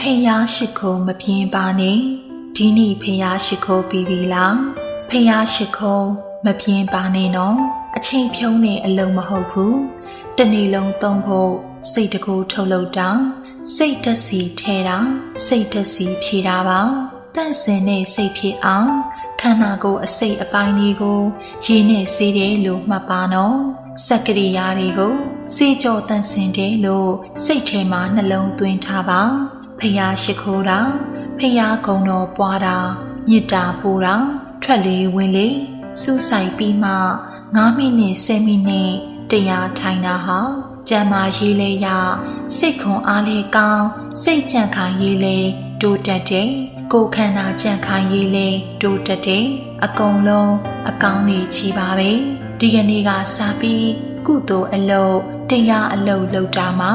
ဖေယားရှိခိုးမပြင်းပါနဲ့ဒီနေ့ဖေယားရှိခိုးပြီးပြီလားဖေယားရှိခိုးမပြင်းပါနဲ့နော်အချိန်ဖြုံးနေအလုံးမဟုတ်ဘူးတနေ့လုံးသုံးဖို့စိတ်တကူထုတ်လုပ်တာစိတ်တက်စီထဲတာစိတ်တက်စီဖြေတာပါတန့်စင်တဲ့စိတ်ဖြစ်အောင်ခန္ဓာကိုယ်အစိတ်အပိုင်းလေးကိုရေနဲ့ဆေးတယ်လို့မှတ်ပါနော်စက်ကရိယာတွေကိုစေကြောတန့်စင်တယ်လို့စိတ်ထဲမှာနှလုံးသွင်းထားပါ ဖျားရှိခိုးတာဖျားကုံတော်ပွားတာမေတ္တာပို့တာထွက်လေဝင်လေစူးဆိုင်ပြီးမှ9မိနစ်10မိနစ်တရားထိုင်တာဟာကျမ်းမာရေးလေရစိတ်ခွန်အားလေးကောင်းစိတ်ကြံ့ခိုင်ရေးလေတိုးတက်တဲ့ကိုယ်ခန္ဓာကြံ့ခိုင်ရေးလေတိုးတက်တဲ့အကုန်လုံးအကောင်းနေချီပါပဲဒီကနေ့ကစပြီးကုသိုလ်အလုပ်တရားအလုပ်လုပ်တာမှာ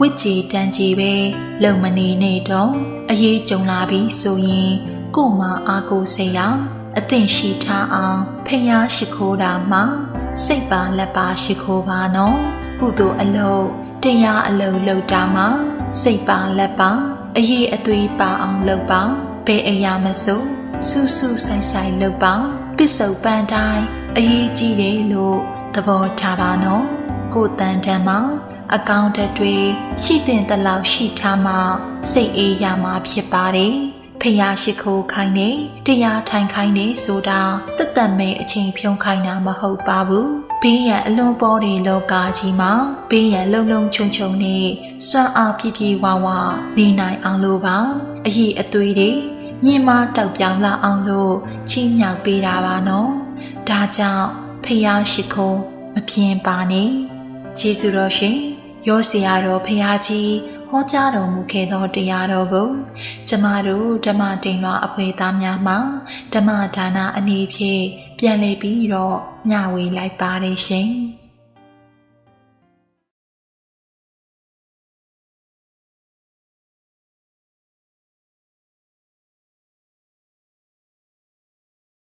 ဝိကြည်တန်ကြီးပဲ လုံမနေနဲ့တော့အရေးကြုံလာပြီးဆိုရင်ကို့မှာအာကိုစိတ်ရအသင့်ရှိထားအောင်ဖျားရှိခိုးတာမှာစိတ်ပါလက်ပါရှိခိုးပါနော်ကုသိုလ်အလုပ်တရားအလုပ်လုပ်တာမှာစိတ်ပါလက်ပါအရေးအသွေးပါအောင်လုပ်ပါဘယ်အရာမဆိုစူးစူးဆိုင်ဆိုင်လုပ်ပါပစ္စုပန်တိုင်းအရေးကြီးတယ်လို့သဘောထားပါနော်ကိုယ်တန်တန်မှာ အကောင့်တက်တွေရှိတဲ့တလောက်ရှိထားမှစိတ်အေးရမှာဖြစ်ပါတယ်ဖျားရှိခိုးခိုင်းနေတရားထိုင်ခိုင်းနေဆိုတာတက်တက်မဲ့အချိန်ဖြုံးခိုင်းတာမဟုတ်ပါဘူးဘေးရန်အလွန်ပေါ်တဲ့လောကကြီးမှာဘေးရန်လုံလုံခြုံခြုံနဲ့စွမ်းအားပြည့်ပြည့်ဝဝနေနိုင်အောင်လို့ပါအရေးအသွေးတွေမြင်မတောက်ပြောင်လာအောင်လို့ချီးမြှောက်ပေးတာပါနော်ဒါကြောင့်ဖျားရှိခိုးမပြင်းပါနဲ့ကျေးဇူးတော်ရှင် ရောစီရတော်ဖျားကြီးဟောကြားတော်မူခဲ့သောတရားတော်ကိုကျမတို့ဓမ္မတိန်လွာအဖွဲသားများမှဓမ္မဒါနအနေဖြင့်ပြန်လည်ပြီးတော့မျှဝေလိုက်ပါတယ်ရှင်။